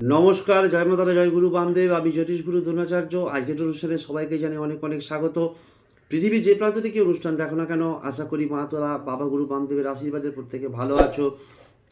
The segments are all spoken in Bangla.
নমস্কার, জয় মাতারা জয় গুরু বামদেব, আমি জ্যোতিষ গুরু দ্রোণাচার্য। আজকের অনুষ্ঠানে সবাইকে জানাই অনেক অনেক স্বাগত। পৃথিবীর যে প্রান্ত থেকে অনুষ্ঠান দেখো না কেন, আশা করি মাতোরা বাবা গুরু বামদেবের আশীর্বাদের প্রত্যেকে ভালো আছো,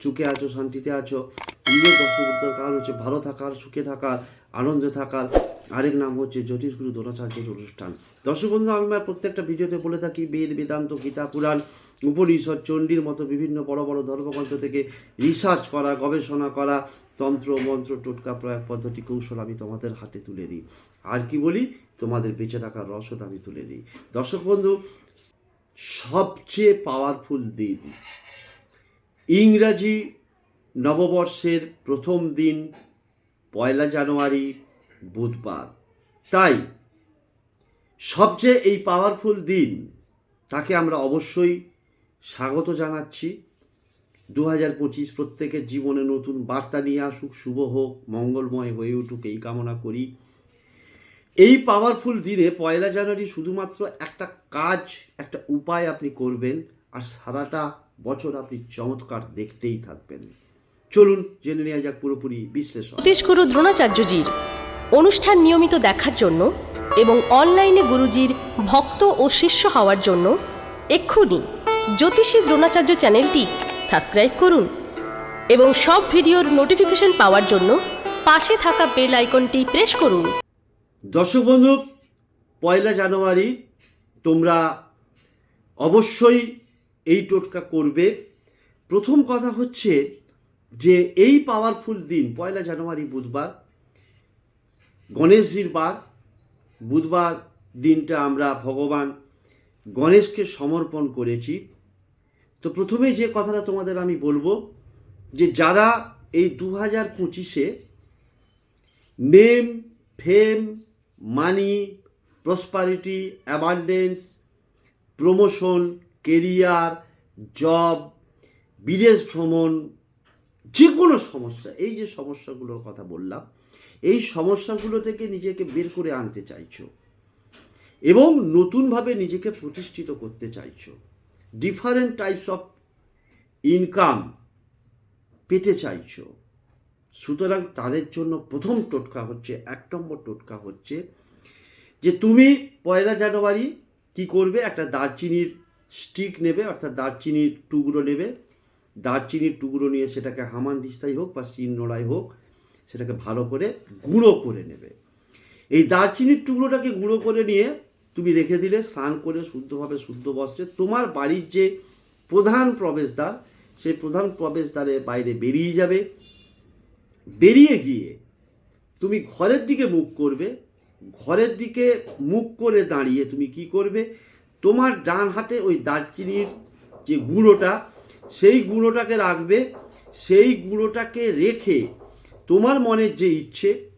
সুখে আছো, শান্তিতে আছো। নিজের দর্শক উত্তর কারণ হচ্ছে ভালো থাকার, সুখে থাকার, আনন্দে থাকার আরেক নাম হচ্ছে জ্যোতিষ গুরু দ্রোণাচার্যের অনুষ্ঠান। দর্শক বন্ধু আমি প্রত্যেকটা ভিডিওতে বলে থাকি, বেদ, বেদান্ত, গীতা, পুরাণ উপনিষদ, চণ্ডীর মতো বিভিন্ন বড় বড় ধর্মগ্রন্থ থেকে রিসার্চ করা, গবেষণা করা, তন্ত্র, মন্ত্র, টোটকা, প্রয়োগ পদ্ধতি, কৌশল আমি তোমাদের হাতে তুলে দিই আর কি বলি? তোমাদের বেঁচে থাকার রসদ আমি তুলে দিই দর্শক বন্ধু, সবচেয়ে পাওয়ারফুল দিন, ইংরাজি নববর্ষের প্রথম দিন, পয়লা জানুয়ারি, বুধবার। তাই, সবচেয়ে এই পাওয়ারফুল দিন, তাকে আমরা অবশ্যই স্বাগত জানাচ্ছি। দু হাজার পঁচিশ প্রত্যেকের জীবনে নতুন বার্তা নিয়ে আসুক, শুভ হোক, মঙ্গলময় হয়ে উঠুক, এই কামনা করি। এই পাওয়ারফুল দিনে পয়লা জানুয়ারি শুধুমাত্র একটা কাজ, একটা উপায় আপনি করবেন, আর সারাটা বছর আপনি চমৎকার দেখতেই থাকবেন। চলুন, জেনে নেওয়া যাক পুরোপুরি বিশ্লেষণ। জ্যোতিষগুরু দ্রোণাচার্যজির অনুষ্ঠান নিয়মিত দেখার জন্য এবং অনলাইনে গুরুজির ভক্ত ও শিষ্য হওয়ার জন্য এক্ষুনি জ্যোতিষী দ্রোণাচার্য চ্যানেলটি সাবস্ক্রাইব করুন এবং সব ভিডিওর নোটিফিকেশন পাওয়ার জন্য পাশে থাকা বেল আইকনটি প্রেস করুন। দর্শক বন্ধু, পয়লা জানুয়ারি তোমরা অবশ্যই এই টোটকা করবে। প্রথম কথা হচ্ছে যে এই পাওয়ারফুল দিন, পয়লা জানুয়ারি বুধবার, গণেশজির বার। বুধবার দিনটা আমরা ভগবান গণেশকে সমর্পণ করেছি। তো প্রথমে যে কথাটা তোমাদের আমি বলব, যে যারা এই দু হাজার পঁচিশে name, fame, money, prosperity, abundance, promotion, career, job, বিদেশ ভ্রমণ, যে কোনো সমস্যা, এই যে সমস্যাগুলোর কথা বললাম, এই সমস্যাগুলো থেকে নিজেকে বের করে আনতে চাইছো এবং নতুনভাবে নিজেকে প্রতিষ্ঠিত করতে চাইছো। ডিফারেন্ট টাইপস অফ ইনকাম পেতে চাইছো। সুতরাং তাদের জন্য প্রথম টোটকা হচ্ছে, এক নম্বর টোটকা হচ্ছে যে তুমি পয়লা জানুয়ারি কি করবে? একটা দারচিনির স্টিক নেবে, অর্থাৎ দারচিনির টুকরো নেবে। দারচিনির টুকরো নিয়ে সেটাকে হামান দিস্তাই হোক বা শিল নোড়াই হোক, সেটাকে ভালো করে গুঁড়ো করে নেবে। এই দারচিনির টুকরোটাকে গুঁড়ো করে নিয়ে তুমি রেখে দিলে, স্নান করে শুদ্ধভাবে শুদ্ধ বস্ত্রে তোমার বাড়ির যে প্রধান প্রবেশদ্বার, সেই প্রধান প্রবেশদ্বারের বাইরে বেরিয়ে যাবে। বেরিয়ে গিয়ে তুমি ঘরের দিকে মুখ করবে। ঘরের দিকে মুখ করে দাঁড়িয়ে তুমি কি করবে? তোমার ডান হাতে ওই দারচিনির যে গুঁড়োটা, সেই গুঁড়োটাকে রাখবে। সেই গুঁড়োটাকে রেখে তোমার মনের যে ইচ্ছে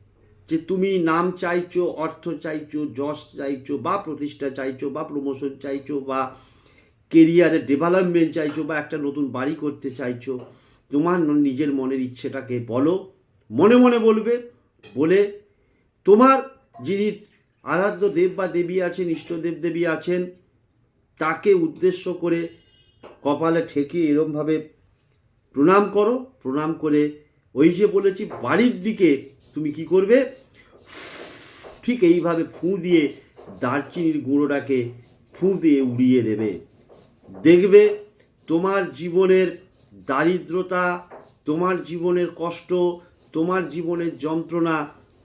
যে তুমি নাম চাইছো, অর্থ চাইছো, যশ চাইছো, বা প্রতিষ্ঠা চাইছো, বা প্রমোশন চাইছো, বা কেরিয়ারের ডেভেলপমেন্ট চাইছো, বা একটা নতুন বাড়ি করতে চাইছো, তোমার নিজের মনের ইচ্ছেটাকে বলো, মনে মনে বলবে, বলে তোমার যিনি আরাধ্য দেব বা দেবী আছেন, ইষ্টদেব দেবী আছেন, তাকে উদ্দেশ্য করে কপালে ঠেকে এরমভাবে প্রণাম করো, প্রণাম করে ওই যে বলেছি, বাড়ির দিকে তুমি কি করবে? ঠিক এইভাবে ফুঁ দিয়ে দারচিনির গুঁড়োটাকে ফুঁ দিয়ে উড়িয়ে দেবে। দেখবে তোমার জীবনের দারিদ্রতা, তোমার জীবনের কষ্ট, তোমার জীবনের যন্ত্রণা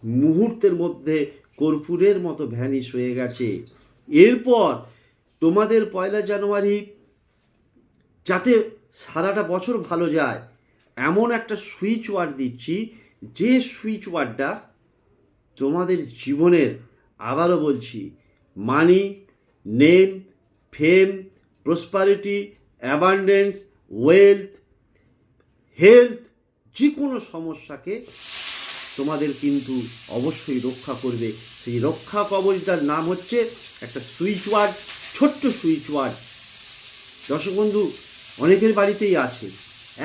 মুহূর্তের মধ্যে কর্পূরের মতো ভ্যানিশ হয়ে গেছে। এরপর তোমাদের পয়লা জানুয়ারি যাতে সারাটা বছর ভালো যায় এমন একটা সুইচ ওয়ার্ড দিচ্ছি, যে সুইচ ওয়ার্ডটা তোমাদের জীবনের আবারও বলছি money name fame prosperity abundance wealth health যে কোনো সমস্যাকে তোমাদের কিন্তু অবশ্যই রক্ষা করবে। সেই রক্ষা কবচটার নাম হচ্ছে একটা সুইচ ওয়ার্ড ছোট্ট সুইচ ওয়ার্ড দর্শক বন্ধু, অনেকের বাড়িতেই আছে।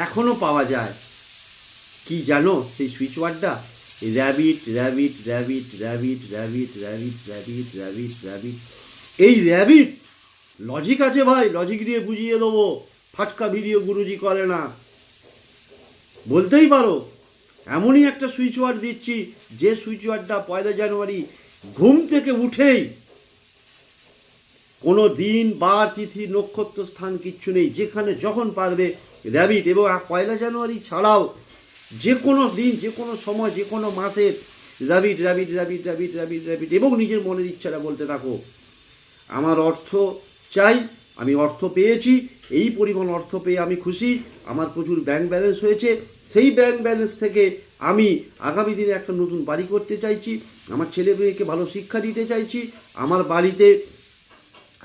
এখনও পাওয়া যায়। কি জানো সেই সুইচ ওয়ার্ডটা rabbit rabbit rabbit rabbit rabbit rabbit rabbit rabbit rabbit এই র্যাবিট লজিক আছে ভাই লজিক দিয়ে বুঝিয়ে দেবো। ফাটকা ভিডিও গুরুজি করে না। বলতেই পারো, এমনই একটা সুইচ ওয়ার্ড দিচ্ছি, যে সুইচ ওয়ার্ডটা পয়লা জানুয়ারি ঘুম থেকে উঠেই কোনো দিন বার তিথি, নক্ষত্র স্থান কিচ্ছু নেই। যেখানে যখন পারবে র্যাবিট এবং পয়লা জানুয়ারি ছাড়াও যে কোনো দিন, যে কোনো সময়, যে কোনো মাসে rabbit rabbit rabbit rabbit rabbit rabbit এবং নিজের মনের ইচ্ছাটা বলতে থাকো। আমার অর্থ চাই, আমি অর্থ পেয়েছি, এই পরিমাণ অর্থ পেয়ে আমি খুশি, আমার প্রচুর ব্যাংক ব্যালেন্স হয়েছে, সেই ব্যাংক ব্যালেন্স থেকে আমি আগামী দিনে একটা নতুন বাড়ি করতে চাইছি, আমার ছেলে মেয়েকে ভালো শিক্ষা দিতে চাইছি, আমার বাড়িতে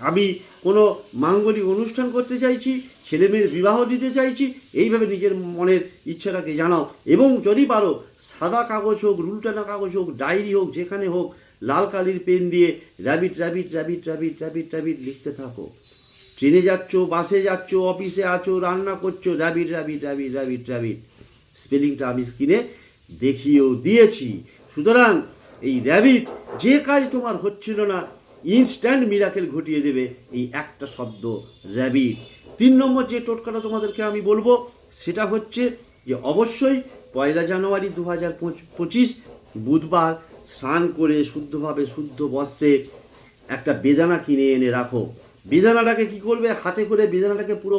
আমি কোনো মাঙ্গলিক অনুষ্ঠান করতে চাইছি ছেলে মেয়ের বিবাহ দিতে চাইছি, এইভাবে নিজের মনের ইচ্ছাটাকে জানাও। এবং যদি পারো, সাদা কাগজ হোক, রুলটানা কাগজ হোক, ডায়েরি হোক, যেখানে হোক, লাল কালির পেন দিয়ে rabbit rabbit rabbit rabbit rabbit rabbit লিখতে থাকো। ট্রেনে যাচ্ছ, বাসে যাচ্ছ, অফিসে আছো, রান্না করছ rabbit rabbit rabbit rabbit rabbit স্পেলিংটা আমি স্ক্রিনে দেখিয়েও দিয়েছি। সুতরাং এই র্যাবিট যে কাজ তোমার হচ্ছিল না ইনস্ট্যান্ট মিরাকেল ঘটিয়ে দেবে এই একটা শব্দ র্যাবিট তিন নম্বর যে টোটকাটা তোমাদেরকে আমি বলব, সেটা হচ্ছে যে অবশ্যই পয়লা জানুয়ারি দু হাজার পঁচিশ, বুধবার স্নান করে শুদ্ধভাবে শুদ্ধ বস্ত্রে একটা বেদানা কিনে এনে রাখো। বেদানাটাকে কি করবে? হাতে করে বেদানাটাকে পুরো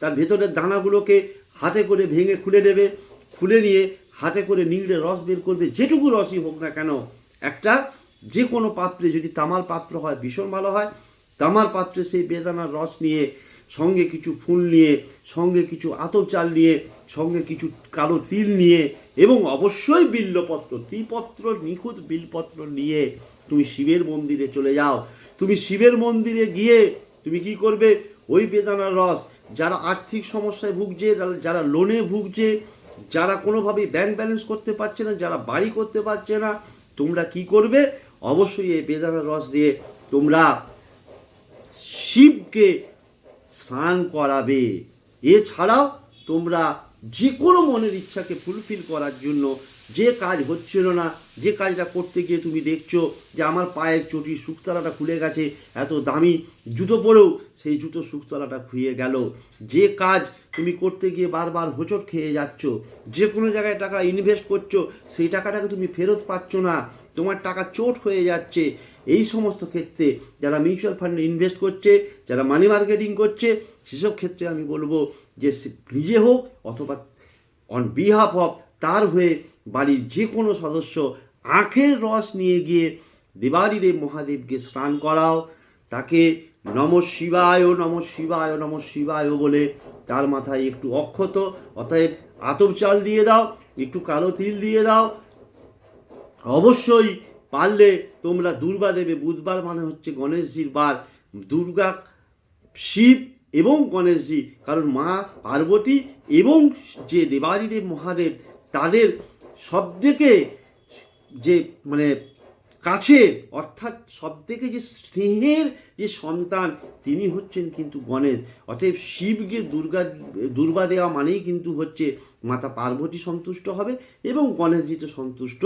তার ভেতরের দানাগুলোকে হাতে করে ভেঙে খুলে নেবে। খুলে নিয়ে হাতে করে নিংড়ে রস বের করবে, যেটুকু রসই হোক না কেন, একটা যে কোনো পাত্রে যদি তামার পাত্র হয়, ভীষণ ভালো হয় তামার পাত্রে সেই বেদানার রস নিয়ে, সঙ্গে কিছু ফুল নিয়ে, সঙ্গে কিছু আতপ চাল নিয়ে, সঙ্গে কিছু কালো তিল নিয়ে এবং অবশ্যই বিল্লপত্র, ত্রিপত্র, নিখুঁত বিলপত্র নিয়ে তুমি শিবের মন্দিরে চলে যাও। তুমি শিবের মন্দিরে গিয়ে তুমি কি করবে? ওই বেদানার রস, যারা আর্থিক সমস্যায় ভুগছে, যারা- যারা লোনে ভুগছে, যারা কোনোভাবেই ব্যাংক ব্যালেন্স করতে পারছে না, যারা বাড়ি করতে পারছে না, তোমরা কি করবে? অবশ্যই এই বেদানার রস দিয়ে তোমরা শিবকে স্নান করাবে। এছাড়াও তোমরা যে কোনো মনের ইচ্ছাকে ফুলফিল করার জন্য যে কাজ হচ্ছিল না, যে কাজটা করতে গিয়ে তুমি দেখছ যে আমার পায়ের চটি শুকতলাটা খুলে গেছে, এত দামি জুতো পরেও সেই জুতো শুকতলাটা খুইয়ে গেল। যে কাজ তুমি করতে গিয়ে বারবার হোঁচট খেয়ে যাচ্ছ যে কোনো জায়গায় টাকা ইনভেস্ট করছ, সেই টাকাটাকে তুমি ফেরত পাচ্ছ না। তোমার টাকা চোট হয়ে যাচ্ছে। এই সমস্ত ক্ষেত্রে যারা মিউচুয়াল ফান্ডে ইনভেস্ট করছে, যারা মানি মার্কেটিং করছে, সেসব ক্ষেত্রে আমি বলব যে নিজে হোক অথবা অন বিহাফ অফ তার হয়ে বাড়ির যে কোনো সদস্য আখের রস নিয়ে গিয়ে দেবারিরে মহাদেবকে স্নান করাও। তাকে নম শিবায় নম শিবায় নম শিবায় বলে তার মাথায় একটু অক্ষত, অতএব আতপ চাল দিয়ে দাও, একটু কালো তিল দিয়ে দাও অবশ্যই পারলে তোমরা দুর্গা দেবে বুধবার মানে হচ্ছে গণেশজির বার। দুর্গা শিব এবং গণেশজি, কারণ মা পার্বতী এবং যে দেবাদিদেব মহাদেব, তাদের সব থেকে যে মানে কাছে অর্থাৎ সবথেকে যে স্নেহের যে সন্তান, তিনি হচ্ছেন কিন্তু গণেশ। অতএব শিবকে দুর্গা দুর্বা দেওয়া মানেই কিন্তু হচ্ছে মাতা পার্বতী সন্তুষ্ট হবে এবং গণেশজি তো সন্তুষ্ট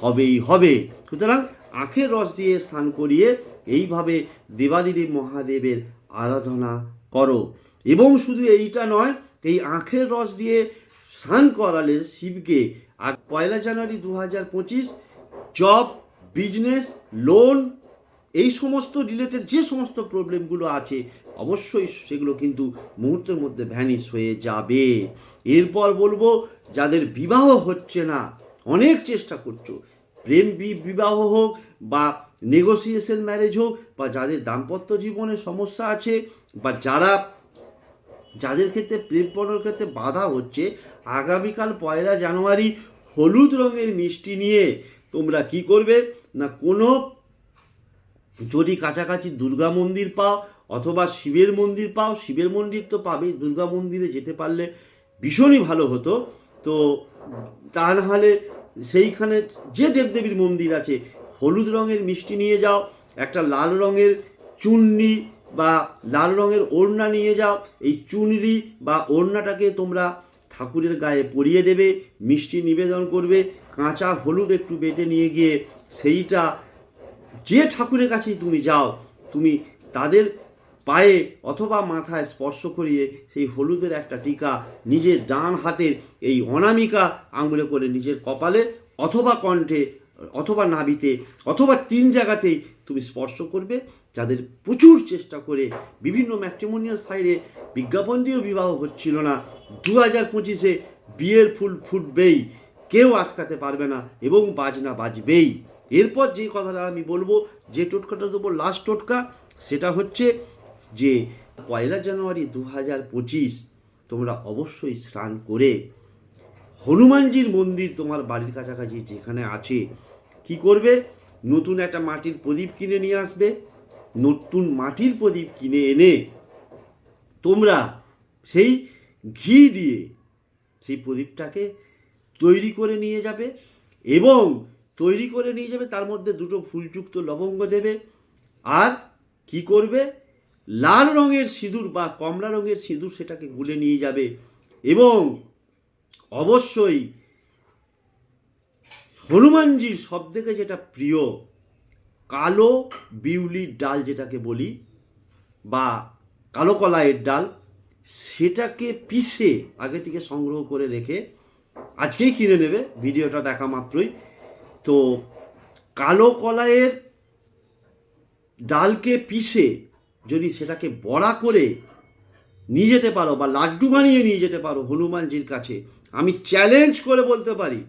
হবেই হবে। সুতরাং আখের রস দিয়ে স্নান করিয়ে এইভাবে দেবাদিদেব মহাদেবের আরাধনা করো। এবং শুধু এইটা নয়, এই আখের রস দিয়ে স্নান করালে শিবকে আর পয়লা জানুয়ারি দু হাজার পঁচিশ জব বিজনেস লোন এই সমস্ত রিলেটেড যে সমস্ত প্রবলেমগুলো আছে, অবশ্যই সেগুলো কিন্তু মুহূর্তের মধ্যে ভ্যানিশ হয়ে যাবে। এরপর বলব, যাদের বিবাহ হচ্ছে না, অনেক চেষ্টা করছ। প্রেম বিবাহ হোক বা নেগোসিয়েশন ম্যারেজ হোক, বা যাদের দাম্পত্য জীবনে সমস্যা আছে, বা যারা, যাদের ক্ষেত্রে প্রেম পণের ক্ষেত্রে বাধা হচ্ছে, আগামীকাল পয়লা জানুয়ারি হলুদ রঙের মিষ্টি নিয়ে তোমরা কি করবে? না কোনো যদি কাছাকাছি দুর্গা মন্দির পাও অথবা শিবের মন্দির পাও, শিবের মন্দির তো পাবেই। দুর্গা মন্দিরে যেতে পারলে ভীষণই ভালো হতো। তো তা নাহলে সেইখানে যে দেবদেবীর মন্দির আছে, হলুদ রঙের মিষ্টি নিয়ে যাও, একটা লাল রঙের চুন্নি বা লাল রঙের ওড়না নিয়ে যাও, এই চুনরি বা ওড়নাটাকে তোমরা ঠাকুরের গায়ে পরিয়ে দেবে, মিষ্টি নিবেদন করবে কাঁচা হলুদ একটু বেটে নিয়ে গিয়ে সেইটা যে ঠাকুরের কাছেই তুমি যাও, তুমি তাদের পায়ে অথবা মাথায় স্পর্শ করিয়ে সেই হলুদের একটা টিকা নিজের ডান হাতের এই অনামিকা আঙুলে করে নিজের কপালে অথবা কণ্ঠে, অথবা নাভিতে, অথবা তিন জায়গাতেই তুমি স্পর্শ করবে। যাদের প্রচুর চেষ্টা করে বিভিন্ন ম্যাট্রিমোনিয়াল সাইডে বিজ্ঞাপন দিয়েও বিবাহ হচ্ছিল না। দু হাজার পঁচিশে বিয়ের ফুল ফুটবেই। কেউ আটকাতে পারবে না এবং বাজনা বাজবেই। এরপর যে কথাটা আমি বলব, যে টোটকাটা দেবো লাস্ট টোটকা, সেটা হচ্ছে যে পয়লা জানুয়ারি দু হাজার পঁচিশ তোমরা অবশ্যই স্নান করে হনুমানজির মন্দির তোমার বাড়ির কাছাকাছি যেখানে আছে, কি করবে? নতুন একটা মাটির প্রদীপ কিনে নিয়ে আসবে। নতুন মাটির প্রদীপ কিনে এনে তোমরা সেই ঘি দিয়ে সেই প্রদীপটাকে তৈরি করে নিয়ে যাবে এবং তৈরি করে নিয়ে যাবে, তার মধ্যে দুটো ফুলযুক্ত লবঙ্গ দেবে। আর কি করবে? লাল রঙের সিঁদুর বা কমলা রঙের সিঁদুর সেটাকে গুলে নিয়ে যাবে এবং অবশ্যই হনুমানজির সব থেকে যেটা প্রিয় কালো বিউলির ডাল যেটাকে বলি বা কালো কলাইয়ের ডাল, সেটাকে পিষে আগে থেকে সংগ্রহ করে রেখে আজকেই কিনে নেবে, ভিডিওটা দেখা মাত্রই। তো কালো কলাইয়ের ডালকে পিষে যদি সেটাকে বড়া করে নিয়ে যেতে পারো বা লাড্ডু বানিয়ে নিয়ে যেতে পারো হনুমানজির কাছে, আমি চ্যালেঞ্জ করে বলতে পারি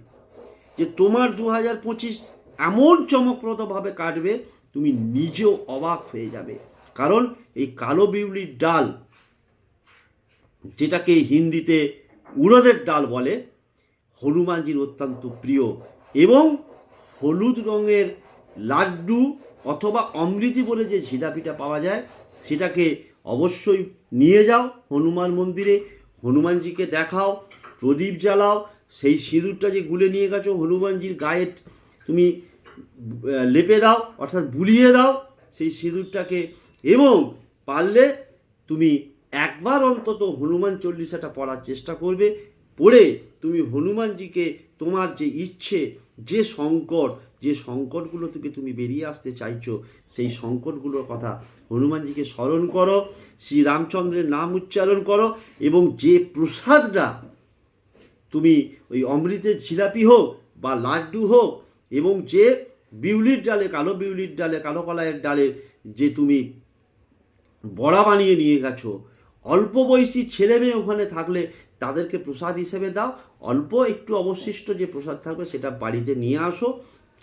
যে তোমার দু হাজার পঁচিশ এমন চমকপ্রদভাবে কাটবে, তুমি নিজেও অবাক হয়ে যাবে। কারণ এই কালো বিউলির ডাল, যেটাকে হিন্দিতে উড়দের ডাল বলে হনুমানজির অত্যন্ত প্রিয় এবং হলুদ রঙের লাড্ডু অথবা অমৃতি বলে যে জিলাপিটা পাওয়া যায়, সেটাকে অবশ্যই নিয়ে যাও হনুমান মন্দিরে। হনুমানজিকে দেখাও, প্রদীপ জ্বালাও, সেই সিঁদুরটা যে গুলে নিয়ে গেছো হনুমানজির গায়ে তুমি লেপে দাও, অর্থাৎ বুলিয়ে দাও সেই সিঁদুরটাকে এবং পারলে তুমি একবার অন্তত হনুমান চল্লিশাটা পড়ার চেষ্টা করবে। পড়ে তুমি হনুমানজিকে তোমার যে ইচ্ছে, যে সংকট, যে সংকটগুলো থেকে তুমি বেরিয়ে আসতে চাইছো, সেই সংকটগুলোর কথা হনুমানজিকে স্মরণ করো, শ্রীরামচন্দ্রের নাম উচ্চারণ করো এবং যে প্রসাদটা তুমি ওই অমৃতের জিলাপি হোক বা লাড্ডু হোক এবং যে বিউলির ডালে, কালো বিউলির ডালে, কালো কলাইয়ের ডালে যে তুমি বড়া বানিয়ে নিয়ে গেছো, অল্প বয়সী ছেলে মেয়ে ওখানে থাকলে তাদেরকে প্রসাদ হিসেবে দাও। অল্প একটু অবশিষ্ট যে প্রসাদ থাকবে সেটা বাড়িতে নিয়ে আসো,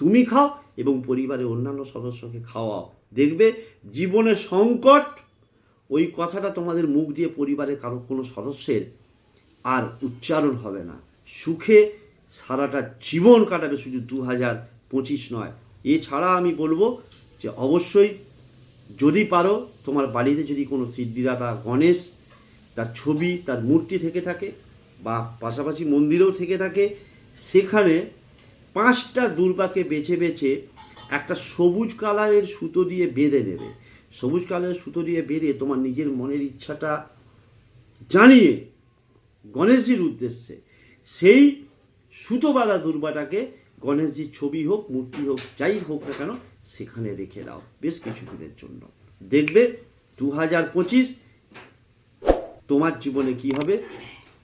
তুমি খাও এবং পরিবারের অন্যান্য সদস্যকে খাওয়াও। দেখবে জীবনের সংকট, ওই কথাটা তোমাদের মুখ দিয়ে পরিবারের কারও কোনো সদস্যের আর উচ্চারণ হবে না। সুখে সারাটা জীবন কাটাবে শুধু দু হাজার পঁচিশ নয়। এছাড়া আমি বলব যে অবশ্যই যদি পারো, তোমার বাড়িতে যদি কোনো সিদ্ধিদাতা গণেশ তার ছবি, তার মূর্তি থেকে থাকে বা পাশাপাশি মন্দিরেও থেকে থাকে। সেখানে পাঁচটা দুর্বাকে বেছে বেছে একটা সবুজ কালারের সুতো দিয়ে বেঁধে নেবে। সবুজ কালারের সুতো দিয়ে বেঁধে তোমার নিজের মনের ইচ্ছাটা জানিয়ে গণেশজির উদ্দেশ্যে সেই সুতোবালা দুর্বাটাকে গণেশজির ছবি হোক, মূর্তি হোক, যাই হোক না কেন, সেখানে রেখে দাও। বেশ কিছুদিনের জন্য। দেখবে দু হাজার পঁচিশ তোমার জীবনে কি হবে,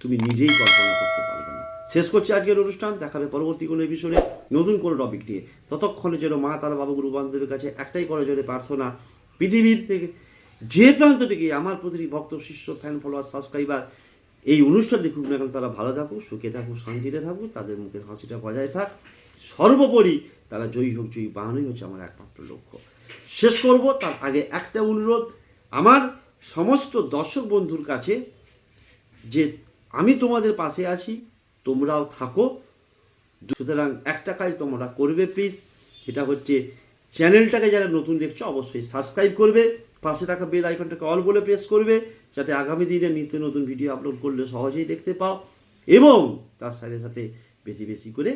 তুমি নিজেই কল্পনা করতে পারবে না। শেষ করছি আজকের অনুষ্ঠান, দেখাবে পরবর্তী কোনো এপিসোডে নতুন কোনো টপিক নিয়ে। ততক্ষণে যেন মা, তারা, বাবা, গুরু, বান্ধবের কাছে একটাই করে জোরে প্রার্থনা, পৃথিবীর থেকে, যে প্রান্ত থেকে আমার প্রতিটি ভক্ত, শিষ্য ফ্যান ফলোয়ার সাবস্ক্রাইবার এই অনুষ্ঠান দেখুক না কেন, তারা ভালো থাকুক, সুখে থাকুক, শান্তিতে থাকুক, তাদের মুখের হাসিটা বজায় থাক। সর্বোপরি তারা জয়ী হোক, জয়ী বানানোই হচ্ছে আমার একমাত্র লক্ষ্য। শেষ করব, তার আগে একটা অনুরোধ, আমার সমস্ত দর্শক বন্ধুর কাছে যে আমি তোমাদের পাশে আছি, তোমরাও থাকো। সুতরাং একটা কাজ তোমরা করবে প্লিজ সেটা হচ্ছে চ্যানেলটাকে যারা নতুন দেখছ অবশ্যই সাবস্ক্রাইব করবে, পাশে থাকা বেল আইকনটাকে অল বলে প্রেস করবে, যাতে আগামী দিনে নিত্য নতুন ভিডিও আপলোড করলে সহজেই দেখতে পাও এবং তার সাথে সাথে বেশি বেশি করে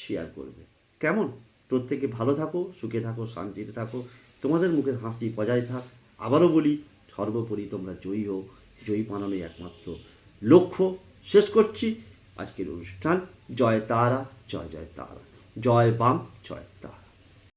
শেয়ার করবে। কেমন? প্রত্যেকে ভালো থাকো, সুখে থাকো, শান্তিতে থাকো। তোমাদের মুখের হাসি বজায় থাক। আবারও বলি সর্বোপরি তোমরা জয়ী হো জয়ী বানানোই একমাত্র লক্ষ্য। শেষ করছি আজকের অনুষ্ঠান। জয় তারা, জয় জয় তারা। জয় বাম, জয় তারা।